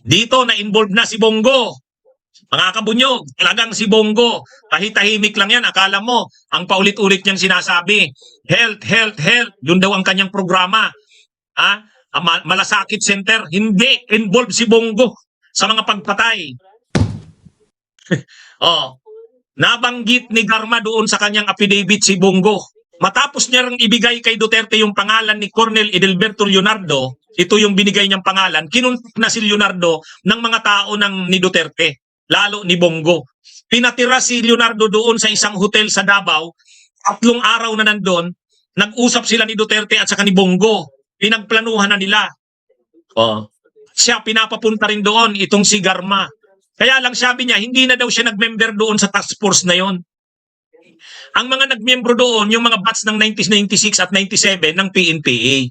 Dito na involved na si Bongo. Mga kabunyog, talagang si Bongo, kahit tahimik lang yan, akala mo, ang paulit-ulit niyang sinasabi, health, health, health, yun daw ang kanyang programa. Ha? Malasakit center, hindi, involved si Bongo sa mga pagpatay. oh, nabanggit ni Garma doon sa kanyang affidavit si Bongo. Matapos niya ring ibigay kay Duterte yung pangalan ni Cornel Edelberto Leonardo, ito yung binigay niyang pangalan, kinuntik na si Leonardo ng mga tao ng ni Duterte, lalo ni Bongo. Pinatira si Leonardo doon sa isang hotel sa Davao, tatlong araw na nandun, nag-usap sila ni Duterte at saka ni Bongo. Pinagplanuhan na nila. Oh. Siya pinapapunta rin doon, itong si Garma. Kaya lang sabi niya, hindi na daw siya nag-member doon sa task force na yon. Ang mga nagmiyembro doon, yung mga batch ng 1996 at 97 ng PNPA.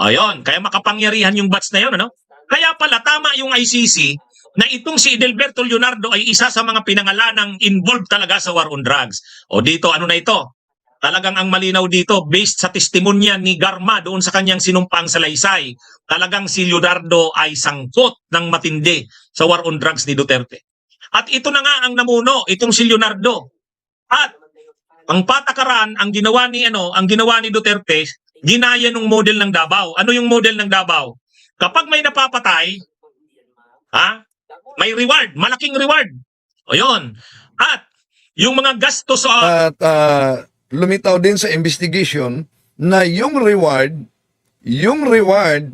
Ayun, kaya makapangyarihan yung batch na yon, ano? Kaya pala tama yung ICC na itong si Edelberto Leonardo ay isa sa mga pinangalanang involved talaga sa war on drugs. O dito, ano na ito? Talagang ang malinaw dito, based sa testimonya ni Garma doon sa kanyang sinumpang salaysay, talagang si Leonardo ay sangkot ng matindi sa war on drugs ni Duterte. At ito na nga ang namuno, itong si Leonardo. At ang patakaran, ang ginawa ni ano, ang ginawa ni Duterte, ginaya ng model ng Davao. Ano yung model ng Davao? Kapag may napapatay, ha? May reward, malaking reward. O yun. At yung mga gastos sa At ah, lumitaw din sa investigation na yung reward, yung reward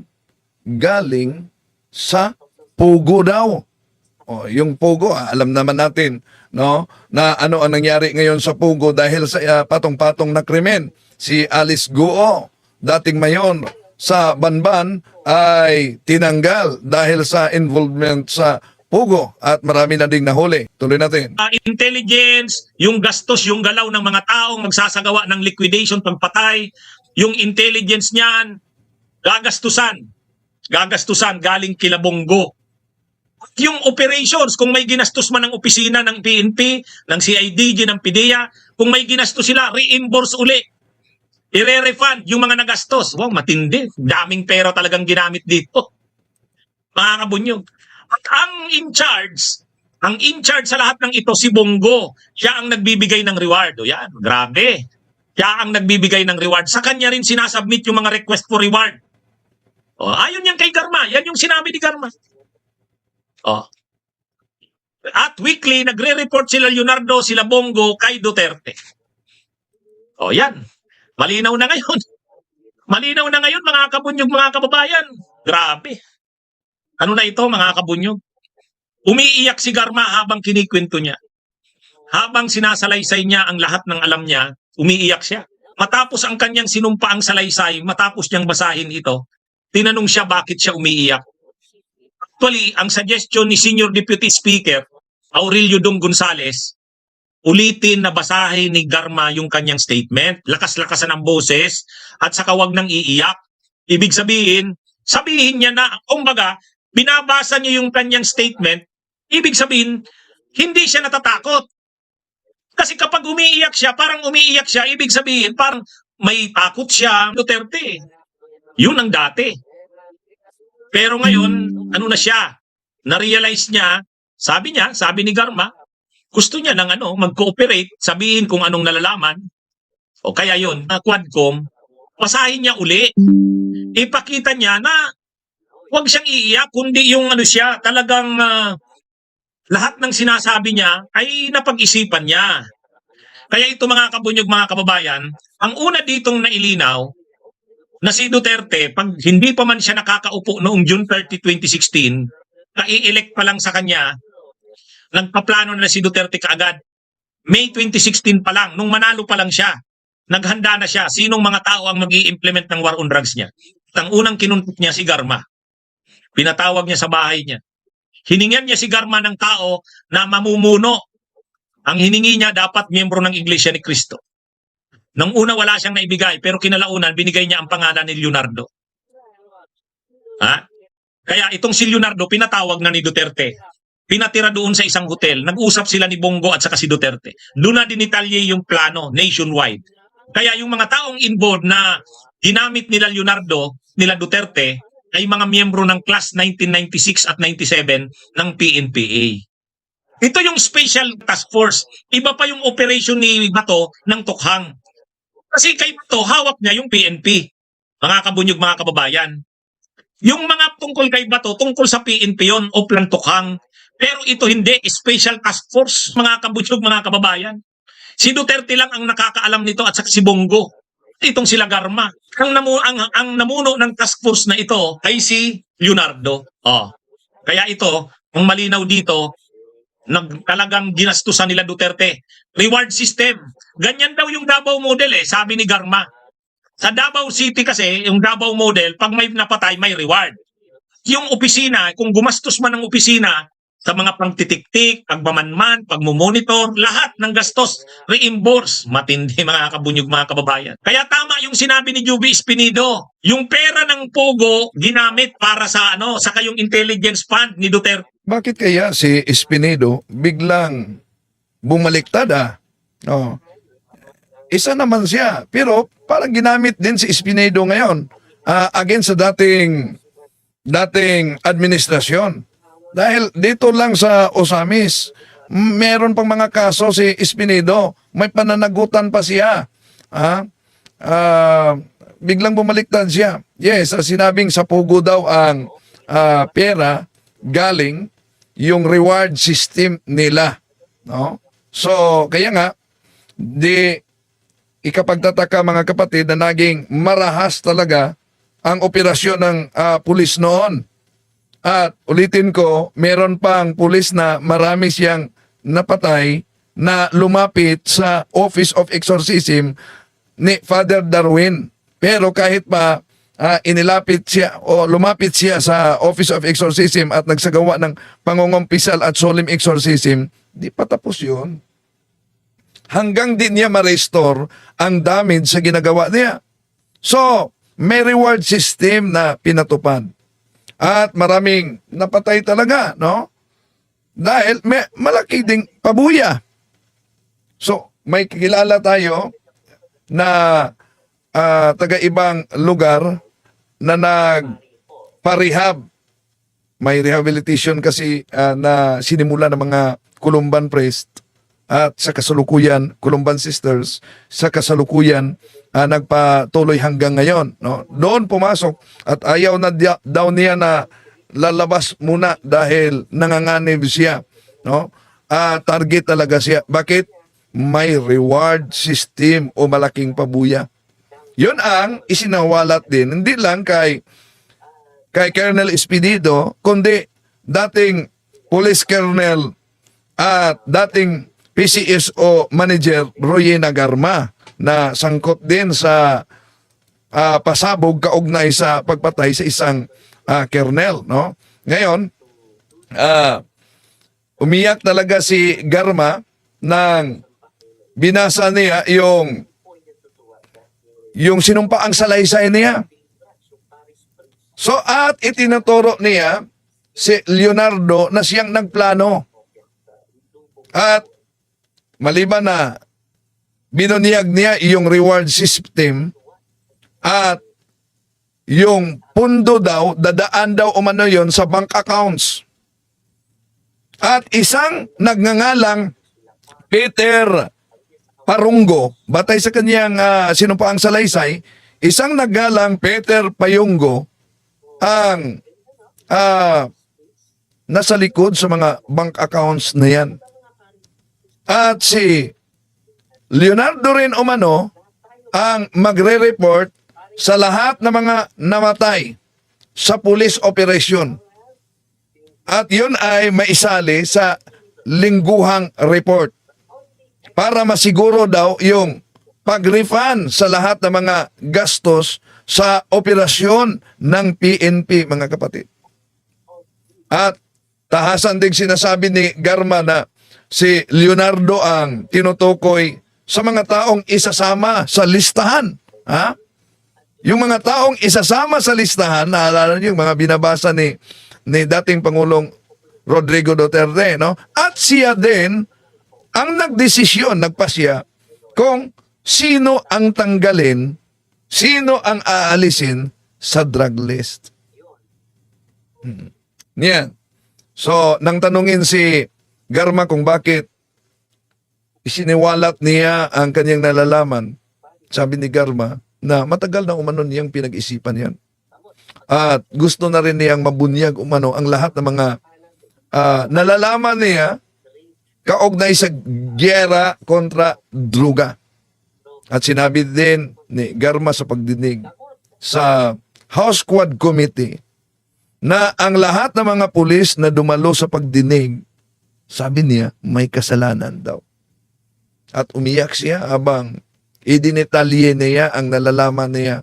galing sa Pugo daw. O, yung Pugo, ah, alam naman natin, no, na ano ang nangyari ngayon sa Pugo dahil sa ah, patong-patong na krimen. Si Alice Guo, dating mayon sa Banban, ay tinanggal dahil sa involvement sa Pugo at marami na ding nahuli. Tuloy natin. uh, intelligence, yung gastos, yung galaw ng mga taong magsasagawa ng liquidation, pagpatay, yung intelligence niyan, gagastusan. Gagastusan galing kila Yung operations, kung may ginastos man ng opisina ng PNP, ng CIDG, ng PDEA, kung may ginastos sila, reimburse uli. Ire-refund yung mga nagastos. Wow, matindi. Daming pera talagang ginamit dito. Mga kabunyog. At ang in charge, ang in charge sa lahat ng ito si Bongo. Siya ang nagbibigay ng reward. O yan, grabe. Siya ang nagbibigay ng reward. Sa kanya rin sinasubmit yung mga request for reward. O, ayon yan kay Garma. Yan yung sinabi ni Garma. O. At weekly, nagre-report sila Leonardo, sila Bongo kay Duterte. O yan. Malinaw na ngayon. Malinaw na ngayon mga kabunyog, mga kababayan. Grabe. Ano na ito mga kabunyog? Umiiyak si Garma habang kinikwento niya. Habang sinasalaysay niya ang lahat ng alam niya, umiiyak siya. Matapos ang kanyang sinumpaang salaysay, matapos niyang basahin ito, tinanong siya bakit siya umiiyak. Actually, ang suggestion ni Senior Deputy Speaker, Aurelio Dong Gonzales, ulitin na basahin ni Garma yung kanyang statement, lakas-lakasan ang boses, at saka wag nang iiyak. Ibig sabihin, sabihin niya na, kumbaga, binabasa niya yung kanyang statement, ibig sabihin, hindi siya natatakot. Kasi kapag umiiyak siya, parang umiiyak siya, ibig sabihin, parang may takot siya, Duterte. Yun ang dati. Pero ngayon, ano na siya? Na-realize niya, sabi niya, sabi ni Garma, gusto niya ng ano, mag-cooperate, sabihin kung anong nalalaman. O kaya yun, na Quadcom, basahin niya uli. Ipakita niya na huwag siyang iiyak, kundi yung ano siya, talagang ah, lahat ng sinasabi niya ay napag-isipan niya. Kaya ito mga kabunyog, mga kababayan, ang una ditong nailinaw na si Duterte, pag hindi pa man siya nakakaupo noong June 30, 2016, na-elect pa lang sa kanya, nagpaplano na si Duterte kaagad. May 2016 pa lang, nung manalo pa lang siya, naghanda na siya, sinong mga tao ang mag implement ng war on drugs niya. At ang unang kinuntok niya si Garma. Pinatawag niya sa bahay niya. Hiningan niya si Garma ng tao na mamumuno. Ang hiningi niya dapat miyembro ng Iglesia ni Cristo. Nung una wala siyang naibigay, pero kinalaunan binigay niya ang pangalan ni Leonardo. Ha? Kaya itong si Leonardo pinatawag na ni Duterte. Pinatira doon sa isang hotel. Nag-usap sila ni Bongo at saka si Duterte. Doon na dinitalye yung plano nationwide. Kaya yung mga taong involved na ginamit nila Leonardo, nila Duterte, ay mga miyembro ng class 1996 at 97 ng PNPA. Ito yung Special Task Force. Iba pa yung operation ni Bato ng Tukhang. Kasi kay Bato, hawak niya yung PNP. Mga kabunyog, mga kababayan. Yung mga tungkol kay Bato, tungkol sa PNP yon o Plan Tukhang. Pero ito hindi, Special Task Force, mga kabunyog, mga kababayan. Si Duterte lang ang nakakaalam nito at si Bongo. Itong sila Garma. Ang, namu ang, ang namuno ng task force na ito ay si Leonardo. Oh. Kaya ito, ang malinaw dito, nag, talagang ginastusan nila Duterte. Reward system. Ganyan daw yung Davao model eh, sabi ni Garma. Sa Davao City kasi, yung Davao model, pag may napatay, may reward. Yung opisina, kung gumastos man ng opisina, sa mga pangtitiktik, pagmamanman, pagmumonitor, lahat ng gastos, reimburse. Matindi mga kabunyog mga kababayan. Kaya tama yung sinabi ni Juby Espinido. Yung pera ng Pogo, ginamit para sa ano, sa kayong intelligence fund ni Duterte. Bakit kaya si Espinedo biglang bumaliktad ah? Oh. Isa naman siya, pero parang ginamit din si Espinedo ngayon ah, against sa dating dating administrasyon. Dahil dito lang sa Osamis, meron pang mga kaso si Espinedo, may pananagutan pa siya. Ah, ah, biglang bumaliktad siya. Yes, sinabing sa pugo daw ang ah, pera galing yung reward system nila. No? So, kaya nga, di ikapagtataka mga kapatid na naging marahas talaga ang operasyon ng ah, pulis noon. At ulitin ko, meron pang pulis na marami siyang napatay na lumapit sa Office of Exorcism ni Father Darwin. Pero kahit pa ah, inilapit siya o lumapit siya sa Office of Exorcism at nagsagawa ng pangungumpisal at solemn exorcism, di pa tapos yun. Hanggang di niya ma-restore ang damage sa ginagawa niya. So, may reward system na pinatupad. At maraming napatay talaga, no? Dahil may malaki ding pabuya. So, may kilala tayo na ah, taga-ibang lugar na nagparehab. May rehabilitation kasi ah, na sinimula ng mga Columban Priest at sa kasalukuyan, Columban Sisters, sa kasalukuyan, ah, nagpatuloy hanggang ngayon. No? Doon pumasok at ayaw na daw niya na lalabas muna dahil nanganganib siya. No? Ah, target talaga siya. Bakit? May reward system o malaking pabuya. Yun ang isinawalat din, hindi lang kay kay Colonel Espinido, kundi dating Police Colonel at dating PCSO Manager Royena Garma na sangkot din sa ah, pasabog kaugnay sa pagpatay sa isang ah, kernel. No? Ngayon, ah, umiyak talaga si Garma nang binasa niya yung yung sinumpaang salaysay niya. So at itinuturo niya si Leonardo na siyang nagplano. At maliban na binunyag niya yung reward system at yung pundo daw, dadaan daw umano yon sa bank accounts. At isang nagngangalang Peter Parunggo, batay sa kanyang uh, sinumpaang salaysay, isang naggalang Peter Payunggo ang ah, nasa likod sa mga bank accounts na yan. At si Leonardo rin umano ang magre-report sa lahat ng mga namatay sa police operation. At yun ay maisali sa lingguhang report para masiguro daw yung pag-refund sa lahat ng mga gastos sa operasyon ng PNP, mga kapatid. At tahasan din sinasabi ni Garma na si Leonardo ang tinutukoy sa mga taong isasama sa listahan. Ha? Yung mga taong isasama sa listahan, naalala niyo yung mga binabasa ni, ni dating Pangulong Rodrigo Duterte, no? At siya din ang nagdesisyon, nagpasya, kung sino ang tanggalin, sino ang aalisin sa drug list. Hmm. Yan. So, nang tanungin si Garma kung bakit isiniwalat niya ang kanyang nalalaman, sabi ni Garma na matagal na umano niyang pinag-isipan yan. At gusto na rin niyang mabunyag umano ang lahat ng mga ah, nalalaman niya kaugnay sa gyera kontra druga. At sinabi din ni Garma sa pagdinig sa House Quad Committee na ang lahat ng mga pulis na dumalo sa pagdinig, sabi niya, may kasalanan daw. At umiyak siya habang idinetalye niya ang nalalaman niya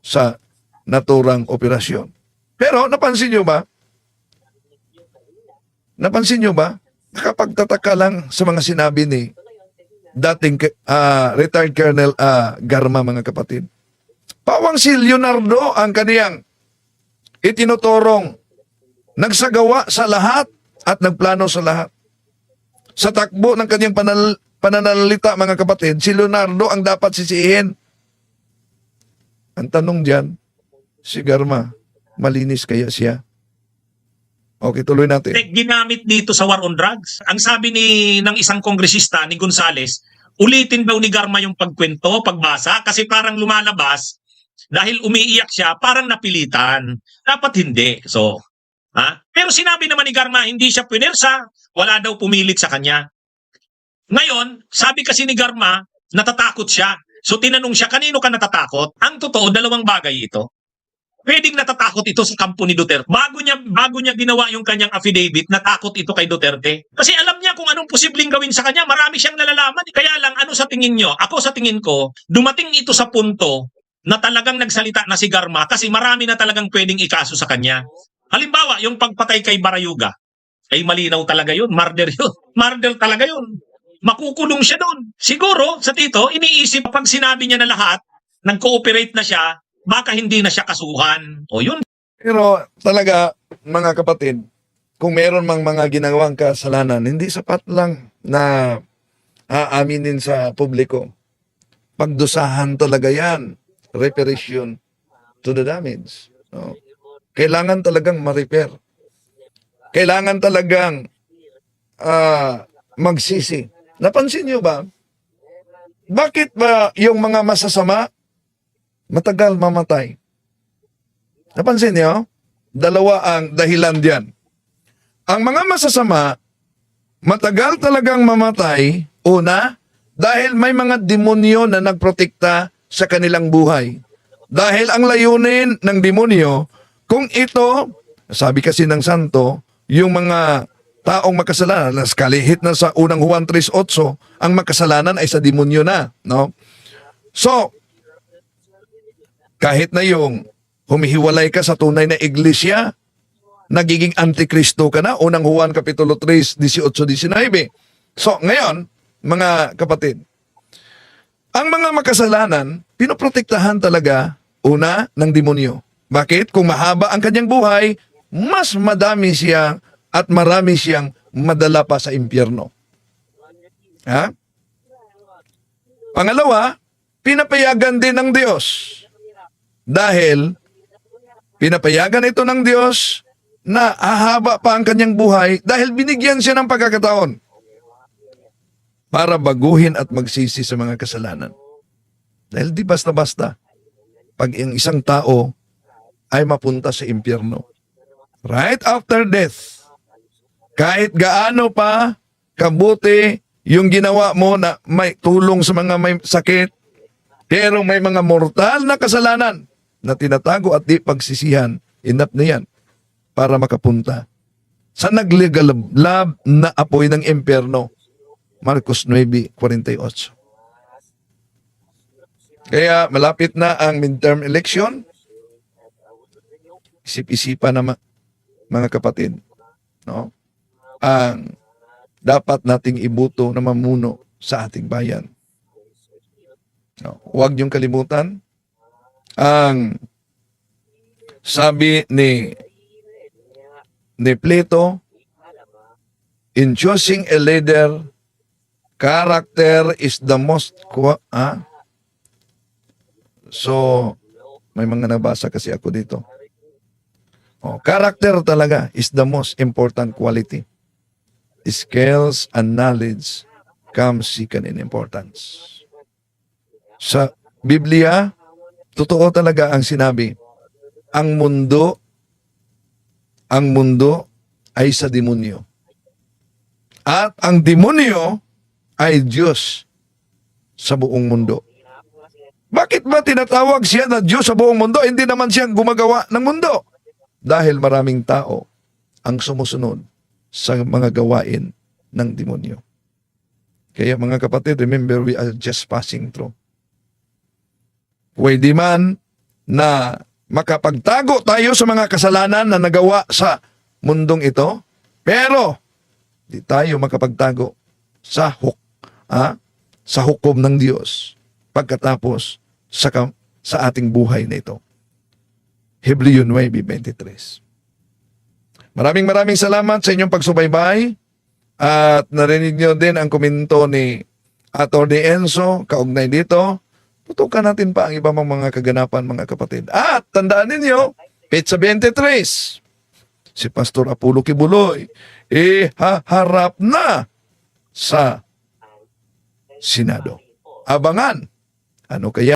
sa naturang operasyon. Pero napansin niyo ba? Napansin niyo ba? Nakapagtataka lang sa mga sinabi ni dating ah, retired Colonel ah, Garma mga kapatid. Pawang si Leonardo ang kaniyang itinuturong nagsagawa sa lahat at nagplano sa lahat. Sa takbo ng kanyang panal, pananalita mga kapatid, si Leonardo ang dapat sisihin. Ang tanong diyan, si Garma, malinis kaya siya? Okay, tuloy natin. Ginamit dito sa war on drugs. Ang sabi ni ng isang kongresista ni Gonzales, ulitin daw ni Garma yung pagkwento, pagbasa kasi parang lumalabas dahil umiiyak siya, parang napilitan. Dapat hindi. So, ha? Pero sinabi naman ni Garma, hindi siya pinersa, wala daw pumilit sa kanya. Ngayon, sabi kasi ni Garma, natatakot siya. So tinanong siya, kanino ka natatakot? Ang totoo, dalawang bagay ito. Pwedeng natatakot ito sa kampo ni Duterte. Bago niya, bago niya ginawa yung kanyang affidavit, natakot ito kay Duterte. Kasi alam niya kung anong posibleng gawin sa kanya. Marami siyang nalalaman. Kaya lang, ano sa tingin nyo? Ako sa tingin ko, dumating ito sa punto na talagang nagsalita na si Garma kasi marami na talagang pwedeng ikaso sa kanya. Halimbawa, yung pagpatay kay Barayuga, ay malinaw talaga yun. Murder yun. Murder talaga yun. Makukulong siya doon. Siguro, sa tito, iniisip pag sinabi niya na lahat, nag-cooperate na siya, baka hindi na siya kasuhan. O yun, Pero talaga, mga kapatid, kung meron mang mga ginawang kasalanan, hindi sapat lang na aaminin sa publiko. Pagdusahan talaga yan. Reparation to the damage. No? Kailangan talagang ma-repair. Kailangan talagang ah, magsisi. Napansin niyo ba? Bakit ba yung mga masasama matagal mamatay? Napansin niyo? Dalawa ang dahilan diyan. Ang mga masasama, matagal talagang mamatay, una, dahil may mga demonyo na nagprotekta sa kanilang buhay. Dahil ang layunin ng demonyo, kung ito, sabi kasi ng santo, yung mga taong makasalanan, kalihit na sa unang Juan 3.8, ang makasalanan ay sa demonyo na. No? So, kahit na yung humihiwalay ka sa tunay na iglesia, nagiging antikristo ka na, unang Juan Kapitulo 3, 18-19. So, ngayon, mga kapatid, ang mga makasalanan, pinoprotektahan talaga, una, ng demonyo. Bakit? Kung mahaba ang kanyang buhay, mas madami siya at marami siyang madala pa sa impyerno. Ha? Pangalawa, pinapayagan din ng Diyos. Dahil pinapayagan ito ng Diyos na hahaba pa ang kanyang buhay dahil binigyan siya ng pagkakataon para baguhin at magsisi sa mga kasalanan. Dahil di basta-basta pag ang isang tao ay mapunta sa impyerno. Right after death, kahit gaano pa kabuti yung ginawa mo na may tulong sa mga may sakit, pero may mga mortal na kasalanan na tinatago at di pagsisihan, enough na yan para makapunta sa nagligalab na apoy ng impyerno. Marcos 9.48 Kaya malapit na ang midterm election. Isip-isipan na mga kapatid. No? Ang dapat nating ibuto na mamuno sa ating bayan. No? Huwag niyong kalimutan ang sabi ni ni Plato, in choosing a leader, character is the most ah? So, may mga nabasa kasi ako dito. Oh, character talaga is the most important quality. Skills and knowledge comes second in importance. Sa Biblia, totoo talaga ang sinabi, ang mundo, ang mundo ay sa demonyo. At ang demonyo ay Diyos sa buong mundo. Bakit ba tinatawag siya na Diyos sa buong mundo? Hindi naman siya gumagawa ng mundo. Dahil maraming tao ang sumusunod sa mga gawain ng demonyo. Kaya mga kapatid, remember we are just passing through. Pwede man na makapagtago tayo sa mga kasalanan na nagawa sa mundong ito, pero di tayo makapagtago sa huk ah, sa hukom ng Diyos pagkatapos sa sa ating buhay na ito. Hebleo 9:23. Maraming maraming salamat sa inyong pagsubaybay at narinig niyo din ang komento ni Atty. Enzo kaugnay dito. Tutukan natin pa ang iba mga mga kaganapan mga kapatid. At tandaan ninyo, Petsa 23, si Pastor Apollo Kibuloy, ihaharap na sa Senado. Abangan. Ano kaya?